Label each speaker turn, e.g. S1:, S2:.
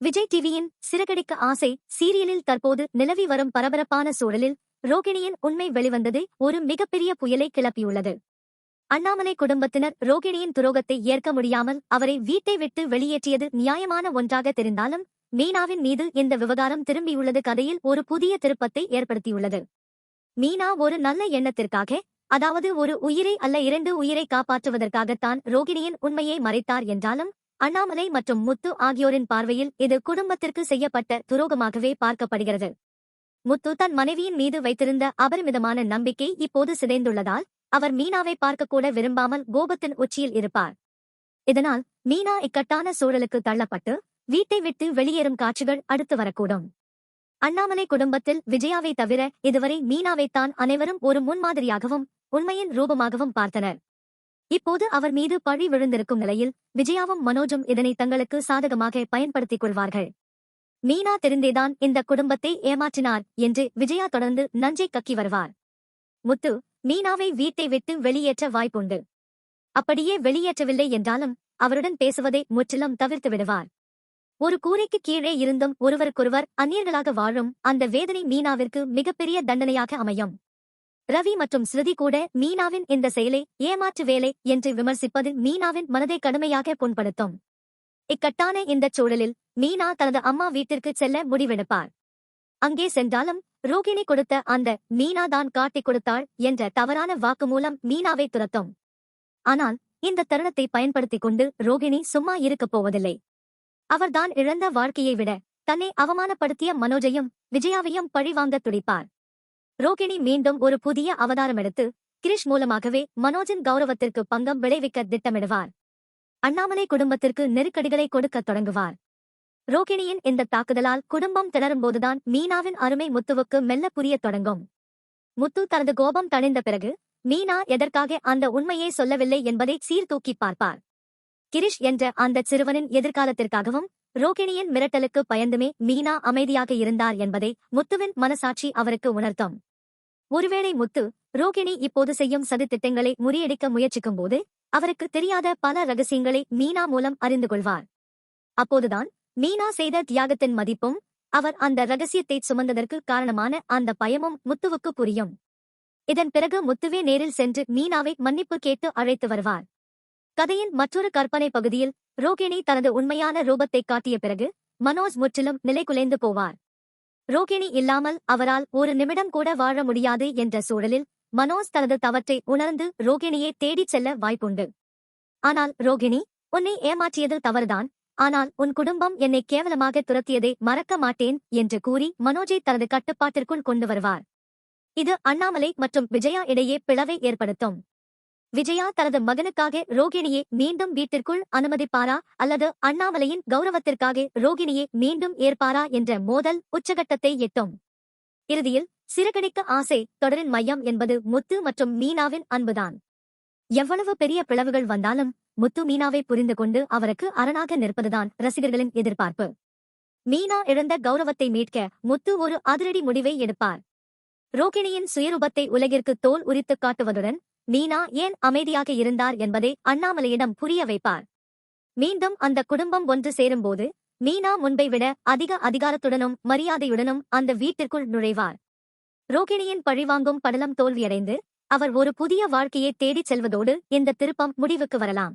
S1: விஜய் டிவியின் சிறகடிக்க ஆசை சீரியலில் தற்போது நிலவி வரும் பரபரப்பான சூழலில் ரோகிணியின் உண்மை வெளிவந்தது ஒரு மிகப்பெரிய புயலை கிளப்பியுள்ளது. அண்ணாமலை குடும்பத்தினர் ரோகிணியின் துரோகத்தை ஏற்க முடியாமல் அவரை வீட்டை விட்டு வெளியேற்றியது நியாயமான ஒன்றாக தெரிந்தாலும் மீனாவின் மீது இந்த விவகாரம் திரும்பியுள்ளது கதையில் ஒரு புதிய திருப்பத்தை ஏற்படுத்தியுள்ளது. மீனா ஒரு நல்ல எண்ணத்திற்காக அதாவது ஒரு உயிரை அல்ல இரண்டு உயிரை காப்பாற்றுவதற்காகத்தான் ரோகிணியின் உண்மையை மறைத்தார் என்றாலும் அண்ணாமலை மற்றும் முத்து ஆகியோரின் பார்வையில் இது குடும்பத்திற்கு செய்யப்பட்ட துரோகமாகவே பார்க்கப்படுகிறது. முத்து தன் மனைவியின் மீது வைத்திருந்த அபரிமிதமான நம்பிக்கை இப்போது சிதைந்துள்ளதால் அவர் மீனாவை பார்க்கக்கூட விரும்பாமல் கோபத்தின் உச்சியில் இருப்பார். இதனால் மீனா இக்கட்டான சூழலுக்கு தள்ளப்பட்டு வீட்டை விட்டு வெளியேறும் காட்சிகள் அடுத்து வரக்கூடும். அண்ணாமலை குடும்பத்தில் விஜயாவை தவிர இதுவரை மீனாவைத்தான் அனைவரும் ஒரு முன்மாதிரியாகவும் உண்மையின் ரூபமாகவும் பார்த்தனர். இப்போது அவர் மீது பழி விழுந்திருக்கும் நிலையில் விஜயாவும் மனோஜும் இதனை தங்களுக்கு சாதகமாக பயன்படுத்திக் கொள்வார்கள். மீனா தெரிந்தேதான் இந்த குடும்பத்தை ஏமாற்றினார் என்று விஜயா தொடர்ந்து நஞ்சை கக்கி வருவார். முத்து மீனாவை வீட்டை விட்டு வெளியேற்ற வாய்ப்புண்டு. அப்படியே வெளியேற்றவில்லை என்றாலும் அவருடன் பேசுவதை முற்றிலும் தவிர்த்து விடுவார். ஒரு கூரைக்கு கீழே இருந்தும் ஒருவருக்கொருவர் அந்நியர்களாக வாழும் அந்த வேதனை மீனாவிற்கு மிகப்பெரிய தண்டனையாக அமையும். ரவி மற்றும் ஸ்ருதி கூட மீனாவின் இந்த செயலை ஏமாற்று வேலை என்று விமர்சிப்பது மீனாவின் மனதை கடுமையாக புண்படுத்தும். இக்கட்டான இந்த சூழலில் மீனா தனது அம்மா வீட்டிற்கு செல்ல முடிவெடுப்பார் அங்கே சென்றாலும் ரோகிணி கொடுத்த அந்த மீனா தான் காட்டிக் கொடுத்தாள் என்ற தவறான வாக்கு மூலம் மீனாவை துரத்தும். ஆனால் இந்த தருணத்தை பயன்படுத்திக் கொண்டு ரோகிணி சும்மா இருக்கப் போவதில்லை. அவர்தான் இழந்த வாழ்க்கையை விட தன்னை அவமானப்படுத்திய மனோஜையும் விஜயாவையும் பழிவாங்க துடிப்பார் ரோகிணி மீண்டும் ஒரு புதிய அவதாரம் எடுத்து கிரிஷ் மூலமாகவே மனோஜின் கௌரவத்திற்கு பங்கம் விளைவிக்க திட்டமிடுவார். அண்ணாமலை குடும்பத்திற்கு நெருக்கடிகளை கொடுக்கத் தொடங்குவார். ரோகிணியின் இந்த தாக்குதலால் குடும்பம் திணறும்போதுதான் மீனாவின் அருமை முத்துவுக்கு மெல்ல புரியத் தொடங்கும். முத்து தனது கோபம் தணிந்த பிறகு மீனா எதற்காக அந்த உண்மையை சொல்லவில்லை என்பதை சீர்தூக்கி பார்ப்பார். கிரிஷ் என்ற அந்த சிறுவனின் எதிர்காலத்திற்காகவும் ரோகிணியின் மிரட்டலுக்கு பயந்துமே மீனா அமைதியாக இருந்தார் என்பதை முத்துவின் மனசாட்சி அவருக்கு உணர்த்தும். ஒருவேளை முத்து ரோகிணி இப்போது செய்யும் சதித்திட்டங்களை முறியடிக்க முயற்சிக்கும் போது அவருக்கு தெரியாத பல ரகசியங்களை மீனா மூலம் அறிந்து கொள்வார். அப்போதுதான் மீனா செய்த தியாகத்தின் மதிப்பும் அவர் அந்த ரகசியத்தை சுமந்ததற்கு காரணமான அந்த பயமும் முத்துவுக்கு புரியும். இதன் பிறகு முத்துவே நேரில் சென்று மீனாவை மன்னிப்பு கேட்டு அழைத்து வருவார். கதையின் மற்றொரு கற்பனை பகுதியில் ரோகிணி தனது உண்மையான ரூபத்தை காட்டிய பிறகு மனோஜ் முற்றிலும் நிலைகுலைந்து போவார். ரோகிணி இல்லாமல் அவரால் ஒரு நிமிடம் கூட வாழ முடியாது என்ற சூழலில் மனோஜ் தனது தவற்றை உணர்ந்து ரோகிணியை தேடிச் செல்ல வாய்ப்புண்டு. ஆனால் ரோகிணி உன்னை ஏமாற்றியது தவறுதான். ஆனால் உன் குடும்பம் என்னை கேவலமாக துரத்தியதை மறக்க மாட்டேன் என்று கூறி மனோஜை தனது கட்டுப்பாட்டிற்குள் கொண்டு வருவார். இது அண்ணாமலை மற்றும் விஜயா இடையே பிளவை ஏற்படுத்தும். விஜயா தனது மகனுக்காக ரோகிணியை மீண்டும் வீட்டிற்குள் அனுமதிப்பாரா அல்லது அண்ணாமலையின் கௌரவத்திற்காக ரோகிணியை மீண்டும் ஏற்பாரா என்ற மோதல் உச்சகட்டத்தை எட்டும். இறுதியில் சிறுகணிக்க ஆசை தொடரின் மையம் என்பது முத்து மற்றும் மீனாவின் அன்புதான். எவ்வளவு பெரிய பிளவுகள் வந்தாலும் முத்து மீனாவை புரிந்து கொண்டு அவருக்கு அரணாக நிற்பதுதான் ரசிகர்களின் எதிர்பார்ப்பு. மீனா இழந்த கௌரவத்தை மீட்க முத்து ஒரு அதிரடி முடிவை எடுப்பார். ரோகிணியின் சுயரூபத்தை உலகிற்கு தோல் உரித்துக் காட்டுவதுடன் மீனா ஏன் அமைதியாக இருந்தார் என்பதை அண்ணாமலையிடம் புரிய வைப்பார். மீண்டும் அந்த குடும்பம் ஒன்று சேரும்போது மீனா முன்பை விட அதிக அதிகாரத்துடனும் மரியாதையுடனும் அந்த வீட்டிற்குள் நுழைவார். ரோகிணியின் பழிவாங்கும் படலம் தோல்வியடைந்து அவர் ஒரு புதிய வாழ்க்கையை தேடிச் செல்வதோடு இந்த திருப்பம் முடிவுக்கு வரலாம்.